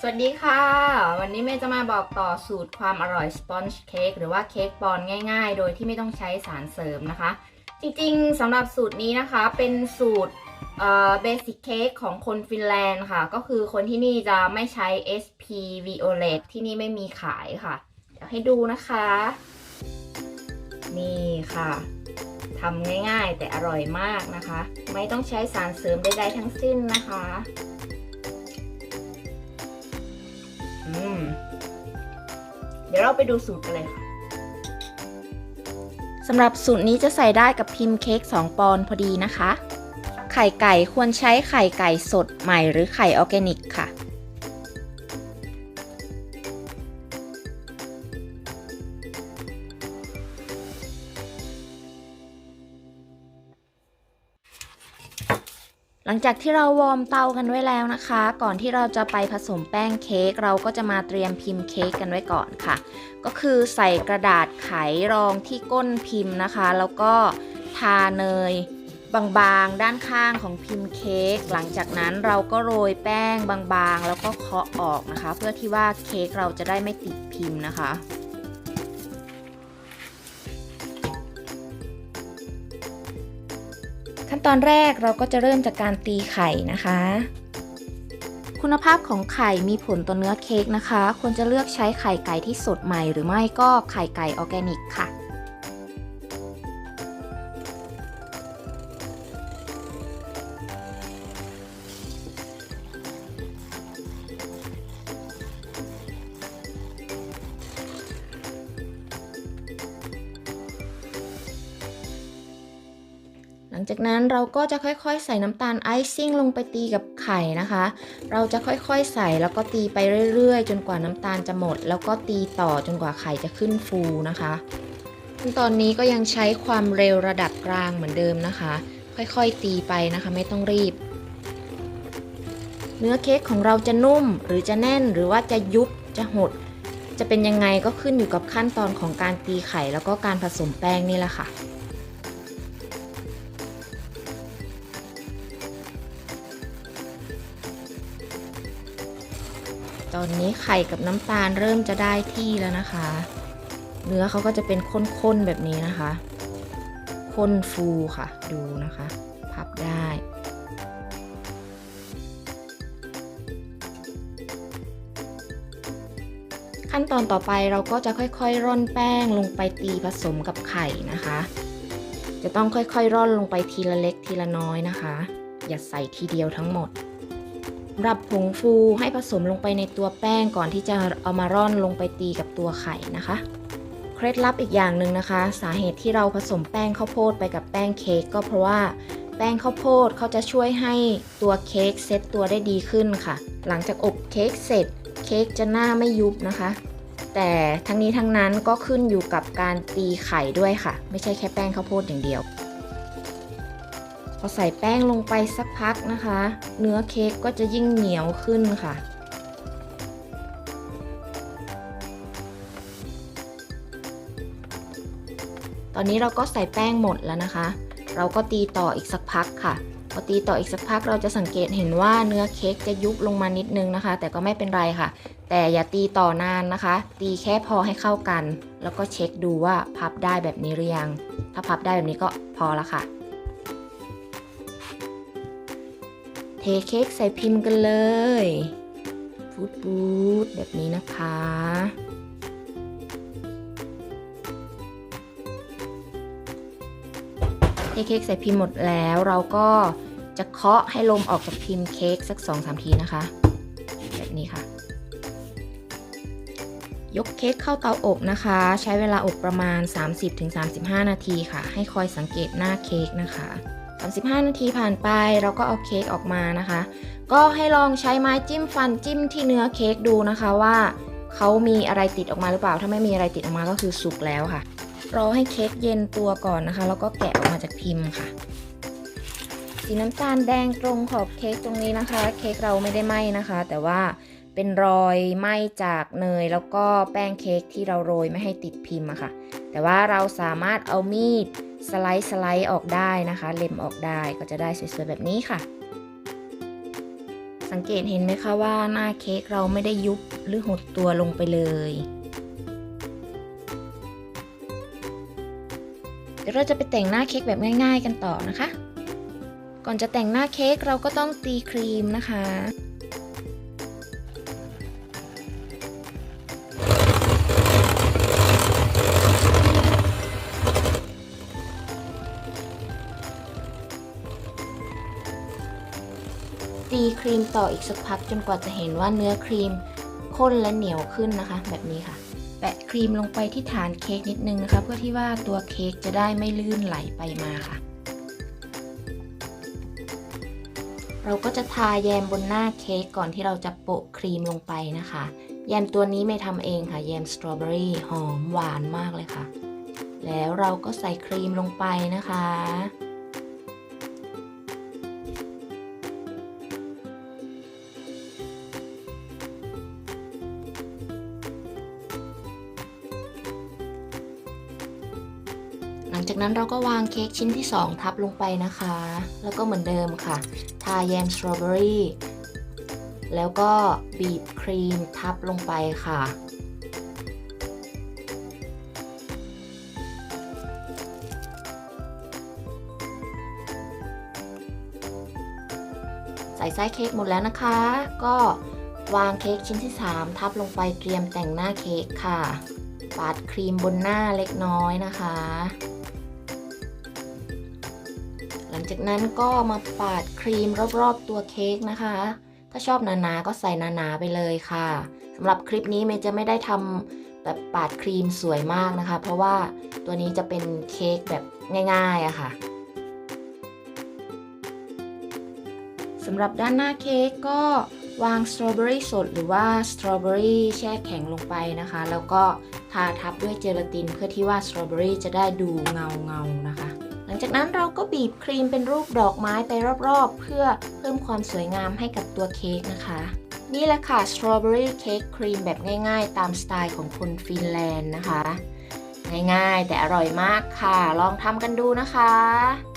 สวัสดีค่ะ วันนี้เมย์จะมาบอกต่อสูตรความอร่อยสปอนจ์เค้กหรือว่าเค้กปอนง่ายๆ โดยที่ไม่ต้องใช้สารเสริมนะคะ จริงๆสำหรับสูตรนี้นะคะเป็นสูตรเบสิกเค้กของคนฟินแลนด์ค่ะ ก็คือคนที่นี่จะไม่ใช้ SP Violet ที่นี่ไม่มีขายค่ะ เดี๋ยวให้ดูนะคะ นี่ค่ะทำง่ายๆแต่อร่อยมากนะคะ ไม่ต้องใช้สารเสริมใดๆทั้งสิ้นนะคะ เดี๋ยวเราไปดูสูตรกันเลยค่ะสำหรับสูตรนี้จะใส่ได้กับพิมพ์เค้ก2ปอนด์พอดีนะคะ ไข่ไก่ควรใช้ไข่ไก่สดใหม่หรือไข่ออร์แกนิกค่ะ หลังจากที่เราวอร์มเตากันไว้แล้วนะคะ ก่อนที่เราจะไปผสมแป้งเค้กเราก็จะมาเตรียมพิมพ์เค้กกันไว้ก่อนค่ะ ก็คือใส่กระดาษไขรองที่ก้นพิมพ์นะคะ แล้วก็ทาเนยบางๆ ด้านข้างของพิมพ์เค้กหลังจากนั้นเราก็โรยแป้งบางๆ แล้วก็เคาะออกนะคะ เพื่อที่ว่าเค้กเราจะได้ไม่ติดพิมพ์นะคะ ขั้นตอนแรกเราก็จะเริ่มจากการตีไข่นะคะ คุณภาพของไข่มีผลต่อเนื้อเค้กนะคะ ควรจะเลือกใช้ไข่ไก่ที่สดใหม่หรือไม่ก็ไข่ไก่ออร์แกนิกค่ะ ลังจากนั้นเราก็จะค่อยๆ ใส่น้ำตาลไอซิ่งลงไปตีกับไข่นะคะ เราจะค่อยๆ ใส่แล้วก็ตีไปเรื่อยๆ จนกว่าน้ำตาลจะหมด แล้วก็ตีต่อจนกว่าไข่จะขึ้นฟูนะคะตอนนี้ก็ยังใช้ความเร็วระดับกลางเหมือนเดิมนะคะ ค่อยๆ ตีไปนะคะไม่ต้องรีบ เนื้อเค้กของเราจะนุ่มหรือจะแน่นหรือว่าจะยุบจะหด จะเป็นยังไงก็ขึ้นอยู่กับขั้นตอนของการตีไข่แล้วก็การผสมแป้งนี่แหละค่ะ ตอนนี้ไข่กับน้ำตาลเริ่มจะได้ที่แล้วนะคะ เนื้อเขาก็จะเป็นข้นๆแบบนี้นะคะ ข้นฟูค่ะดูนะคะ พับได้ขั้นตอนต่อไปเราก็จะค่อยๆ ร่อนแป้งลงไปตีผสมกับไข่นะคะ จะต้องค่อยๆ ร่อนลงไปทีละเล็กทีละน้อยนะคะ อย่าใส่ทีเดียวทั้งหมด รับผงฟูให้ผสมลงไปในตัวแป้งก่อนที่จะเอามาร่อนลงไปตีกับตัวไข่นะคะ เคล็ดลับอีกอย่างหนึ่งนะคะ สาเหตุที่เราผสมแป้งข้าวโพดไปกับแป้งเค้กก็เพราะว่าแป้งข้าวโพดเขาจะช่วยให้ตัวเค้กเซตตัวได้ดีขึ้นค่ะ หลังจากอบเค้กเสร็จเค้กจะหน้าไม่ยุบนะคะ แต่ทั้งนี้ทั้งนั้นก็ขึ้นอยู่กับการตีไข่ด้วยค่ะ ไม่ใช่แค่แป้งข้าวโพดอย่างเดียว อใส่แป้งลงไปสักพักนะคะ เนื้อเค้กก็จะยิ่งเหนียวขึ้นค่ะ ตอนนี้เราก็ใส่แป้งหมดแล้วนะคะ เราก็ตีต่ออีกสักพักค่ะพอตีต่ออีกสักพักเราจะสังเกตเห็นว่าเนื้อเค้กจะยุบลงมานิดนึงนะคะ แต่ก็ไม่เป็นไรค่ะ แต่อย่าตีต่อนานนะคะ ตีแค่พอให้เข้ากัน แล้วก็เช็คดูว่าพับได้แบบนี้หรือยัง ถ้าพับได้แบบนี้ก็พอละค่ะ เทเค้กใส่พิมพ์กันเลยฟูดฟูดแบบนี้นะคะ เทเค้กใส่พิมพ์หมดแล้วเราก็จะเคาะให้ลมออกจากพิมพ์เค้กสัก2-3ทีนะคะ แบบนี้ค่ะ ยกเค้กเข้าเตาอบนะคะ ใช้เวลาอบประมาณ 30-35 นาทีค่ะ ให้คอยสังเกตหน้าเค้กนะคะ 35 นาทีผ่านไปเราก็เอาเค้กออกมานะคะ ก็ให้ลองใช้ไม้จิ้มฟันจิ้มที่เนื้อเค้กดูนะคะว่าเขามีอะไรติดออกมาหรือเปล่า ถ้าไม่มีอะไรติดออกมาก็คือสุกแล้วค่ะ รอให้เค้กเย็นตัวก่อนนะคะ แล้วก็แกะออกมาจากพิมพ์ค่ะ สีน้ำตาลแดงตรงขอบเค้กตรงนี้นะคะ เค้กเราไม่ได้ไหม้นะคะ แต่ว่าเป็นรอยไหม้จากเนย แล้วก็แป้งเค้กที่เราโรยไม่ให้ติดพิมพ์อะค่ะ แต่ว่าเราสามารถเอามีด สไลด์สไลด์ออกได้นะคะ เล็มออกได้ก็จะได้สวยๆแบบนี้ค่ะ สังเกตเห็นไหมคะว่าหน้าเค้กเราไม่ได้ยุบหรือหดตัวลงไปเลยเดี๋ยวเราจะไปแต่งหน้าเค้กแบบง่าย ๆ กันต่อนะคะ ก่อนจะแต่งหน้าเค้กเราก็ต้องตีครีมนะคะ ตีครีมต่ออีกสักพักจนกว่าจะเห็นว่าเนื้อครีมข้นและเหนียวขึ้นนะคะ แบบนี้ค่ะ แปะครีมลงไปที่ฐานเค้กนิดนึงนะคะ เพื่อที่ว่าตัวเค้กจะได้ไม่ลื่นไหลไปมาค่ะ เราก็จะทาแยมบนหน้าเค้กก่อนที่เราจะโปะครีมลงไปนะคะ แยมตัวนี้ไม่ทำเองค่ะ แยมสตรอเบอรี่หอมหวานมากเลยค่ะ แล้วเราก็ใส่ครีมลงไปนะคะ จากนั้นเราก็วางเค้กชิ้นที่ 2 ทับลงไปนะคะ แล้วก็เหมือนเดิมค่ะ ทาแยมสตรอเบอรี่แล้วก็บีบครีมทับลงไปค่ะ ใส่ไส้เค้กหมดแล้วนะคะ ก็วางเค้กชิ้นที่ 3 ทับลงไปเตรียมแต่งหน้าเค้กค่ะ ปาดครีมบนหน้าเล็กน้อยนะคะ จากนั้นก็มาปาดครีมรอบๆตัวเค้กนะคะ ถ้าชอบหนาๆก็ใส่หนาๆไปเลยค่ะสำหรับคลิปนี้เมย์จะไม่ได้ทำแบบปาดครีมสวยมากนะคะ เพราะว่าตัวนี้จะเป็นเค้กแบบง่ายๆอะค่ะสำหรับด้านหน้าเค้กก็วางสตรอเบอรี่สดหรือว่าสตรอเบอรี่แช่แข็งลงไปนะคะ แล้วก็ทาทับด้วยเจลาตินเพื่อที่ว่าสตรอเบอรี่จะได้ดูเงาเงาๆนะคะ งจากนั้นเราก็บีบครีมเป็นรูปดอกไม้ไปรอบๆ เพื่อเพิ่มความสวยงามให้กับตัวเค้กนะคะ นี่แหละค่ะสตรอเบอรี่เค้กครีมแบบง่ายๆ ตามสไตล์ของคนฟินแลนด์นะคะ ง่ายๆ แต่อร่อยมากค่ะ ลองทำกันดูนะคะ